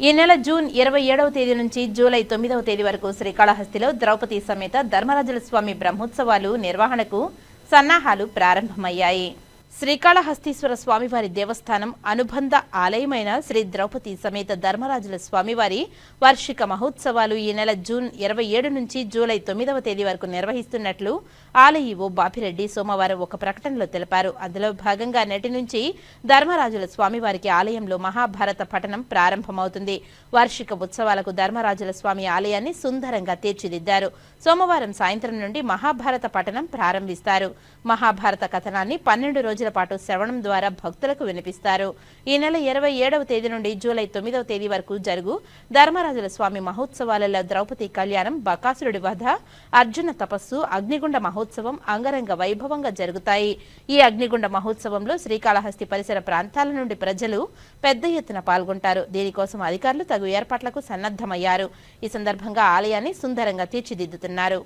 ఈ నెల జూన్ ఇరవై ఏడవ తేదీ నుంచి జూలై తొమ్మిదవ తేదీ వరకు శ్రీకాళహస్తిలో ద్రౌపది సమేత ధర్మరాజుల స్వామి బ్రహ్మోత్సవాలు నిర్వహణకు సన్నాహాలు ప్రారంభమయ్యాయి. శ్రీకాళహస్తీశ్వర స్వామివారి దేవస్థానం అనుబంధ ఆలయమైన శ్రీ ద్రౌపది సమేత ధర్మరాజుల స్వామివారి వార్షిక మహోత్సవాలు ఈ నెల జూన్ ఇరవై ఏడు నుంచి జూలై తొమ్మిదవ తేదీ వరకు నిర్వహిస్తున్నట్లు ఆలయ ఓ బాపిరెడ్డి సోమవారం ఒక ప్రకటనలో తెలిపారు. అందులో భాగంగా నేటి నుంచి ధర్మరాజుల స్వామివారికి ఆలయంలో మహాభారత పఠనం ప్రారంభమవుతుంది. వార్షిక ఉత్సవాలకు ధర్మరాజుల స్వామి ఆలయాన్ని సుందరంగా తీర్చిదిద్దారు. సోమవారం సాయంత్రం నుండి మహాభారత పఠనం ప్రారంభిస్తారు. మహాభారత కథనాన్ని పన్నెండు రోజుల పాటు శ్రవణం ద్వారా భక్తులకు వినిపిస్తారు. ఈ నెల ఇరవై ఏడవ తేదీ నుండి జూలై తొమ్మిదవ తేదీ వరకు జరుగు ధర్మరాజుల స్వామి మహోత్సవాలలో ద్రౌపది కళ్యాణం బకాసురుడి వధ అర్జున తపస్సు అగ్నిగుండ మహోత్సవం అంగరంగ వైభవంగా జరుగుతాయి. ఈ అగ్నిగుండ మహోత్సవంలో శ్రీకాళహస్తి పరిసర ప్రాంతాల నుండి ప్రజలు పెద్ద ఎత్తున పాల్గొంటారు. దీనికోసం అధికారులు తగు ఏర్పాట్లకు సన్నద్ధమయ్యారు. ఈ సందర్భంగా ఆలయాన్ని సుందరంగా తీర్చిదిద్దుతున్నారు.